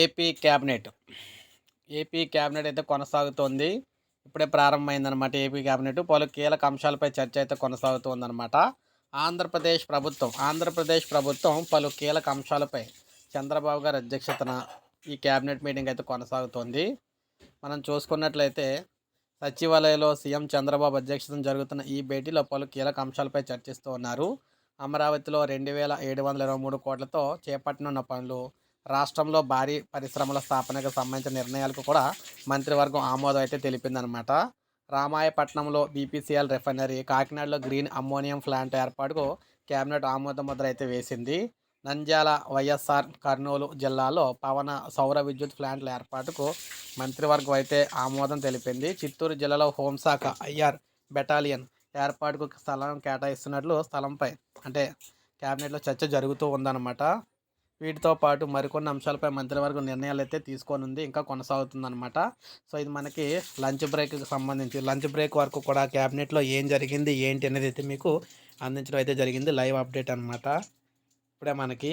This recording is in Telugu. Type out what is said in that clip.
ఏపీ క్యాబినెట్ ఏపీ క్యాబినెట్ అయితే కొనసాగుతోంది. ఇప్పుడే ప్రారంభమైందనమాట ఏపీ క్యాబినెట్ పలు కీలక అంశాలపై చర్చ అయితే కొనసాగుతోందనమాట ఆంధ్రప్రదేశ్ ప్రభుత్వం ఆంధ్రప్రదేశ్ ప్రభుత్వం పలు కీలక అంశాలపై చంద్రబాబు గారి అధ్యక్షతన ఈ క్యాబినెట్ మీటింగ్ అయితే కొనసాగుతోంది. మనం చూసుకున్నట్లయితే సచివాలయంలో సీఎం చంద్రబాబు అధ్యక్షతన జరుగుతున్న ఈ భేటీలో పలు కీలక అంశాలపై చర్చిస్తూ ఉన్నారు. అమరావతిలో రెండు వేల ఏడు వందల ఇరవై మూడు కోట్లతో చేపట్టనున్న పనులు రాష్ట్రంలో భారీ పరిశ్రమల స్థాపనకు సంబంధించిన నిర్ణయాలకు కూడా మంత్రివర్గం ఆమోదం అయితే తెలిపిందనమాట రామాయపట్నంలో బీపీసీఎల్ రిఫైనరీ కాకినాడలో గ్రీన్ అమ్మోనియం ప్లాంట్ ఏర్పాటుకు కేబినెట్ ఆమోద ముద్ర అయితే వేసింది. నంద్యాల వైఎస్ఆర్ కర్నూలు జిల్లాలో పవన సౌర విద్యుత్ ప్లాంట్ల ఏర్పాటుకు మంత్రివర్గం అయితే ఆమోదం తెలిపింది. చిత్తూరు జిల్లాలో హోంశాఖ ఐఆర్ బెటాలియన్ ఏర్పాటుకు స్థలం కేటాయిస్తున్నట్లు స్థలంపై అంటే క్యాబినెట్లో చర్చ జరుగుతూ ఉందన్నమాట. వీటితో పాటు మరికొన్ని అంశాలపై మంత్రివర్గం నిర్ణయాలు అయితే తీసుకొని ఉంది ఇంకా కొనసాగుతుందన్నమాట. సో ఇది మనకి లంచ్ బ్రేక్కి సంబంధించి లంచ్ బ్రేక్ వరకు కూడా క్యాబినెట్లో ఏం జరిగింది ఏంటి అనేది అయితే మీకు అందించడం అయితే జరిగింది లైవ్ అప్డేట్ అనమాట ఇప్పుడే మనకి